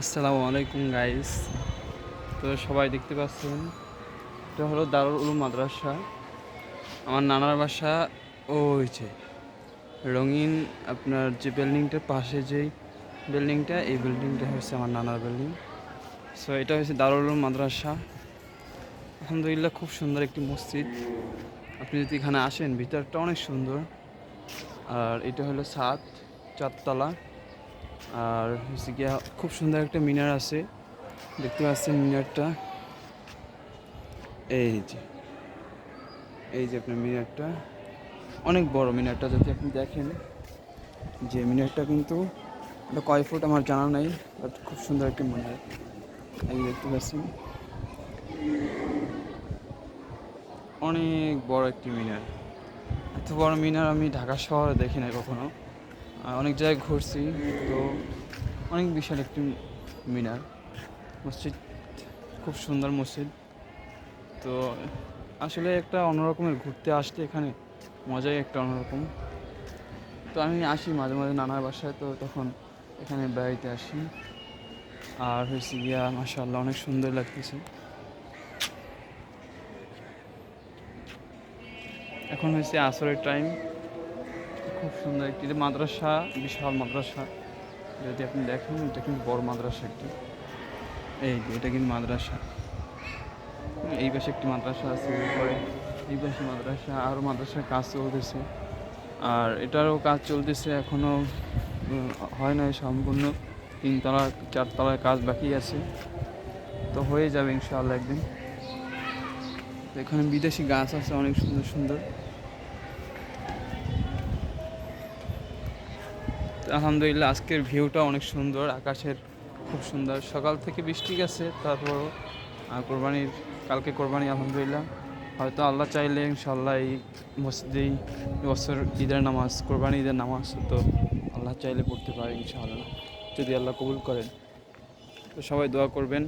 আসসালামু আলাইকুম গাইস তো সবাই দেখতে পাচ্ছেন, এটা হলো দারুল উলুম মাদ্রাসা। আমার নানার বাসা ওই যে রঙিন আপনার যে বিল্ডিংটার পাশে যেই বিল্ডিংটা এই বিল্ডিংটা হচ্ছে আমার নানার বিল্ডিং সো এটা হচ্ছে দারুল উলুম মাদ্রাসা। আলহামদুলিল্লাহ খুব সুন্দর একটি মসজিদ। আপনি যদি এখানে আসেন, ভিতরটা অনেক সুন্দর। আর এটা হলো সাত চারতলা। আর হচ্ছে গিয়া খুব সুন্দর একটা মিনার আছে। দেখতে পাচ্ছেন মিনারটা? এই যে এই যে আপনার মিনারটা। অনেক বড় মিনারটা, যদি আপনি দেখেন। যে মিনারটা কিন্তু কয় ফুট আমার জানা নাই বাট খুব সুন্দর একটা মিনার। এই দেখতে পাচ্ছেন। অনেক বড় একটি মিনার। এত বড় মিনার আমি ঢাকা শহরে দেখি না কখনো। অনেক জায়গায় ঘুরছি, তো অনেক বিশাল একটি মিনার। মসজিদ খুব সুন্দর মসজিদ। তো আসলে একটা অন্যরকমের ঘুরতে আসতে এখানে মজাই একটা অন্যরকম। তো আমি আসি মাঝে মাঝে নানার বাসায়, তো তখন এখানে বেড়াইতে আসি। আর হয়েছে গিয়া মাসাল্লাহ অনেক সুন্দর লাগতেছে। এখন হয়েছে আসরের টাইম খুব সুন্দর একটি মাদ্রাসা, বিশাল মাদ্রাসা। যদি আপনি দেখেন, এটা কিন্তু বড় মাদ্রাসা একটি। এই যে, এটা কিন্তু মাদ্রাসা। এই পাশে একটি মাদ্রাসা আছে। এরপরে এই পাশে মাদ্রাসা আরও মাদ্রাসার কাজ চলতেছে। আর এটারও কাজ চলতেছে এখনও হয় নাই সম্পূর্ণ। তিনতলা চারতলার কাজ বাকি আছে। তো হয়ে যাবে ইনশাআল্লাহ একদিন। এখানে বিদেশি গাছ আছে, অনেক সুন্দর সুন্দর। আলহামদুলিল্লাহ, আজকের ভিউটা অনেক সুন্দর, আকাশের খুব সুন্দর। সকাল থেকে বৃষ্টি গেছে তারপর কোরবানির, কালকে কোরবানি, আলহামদুলিল্লাহ। হয়তো আল্লাহ চাইলে ইনশাল্লাহ এই মসজিদেই বছর ঈদের নামাজ, কোরবানি ঈদের নামাজ তো আল্লাহ চাইলে পড়তে পারে ইনশাআল্লাহ, যদি আল্লাহ কবুল করেন। তো সবাই দোয়া করবেন।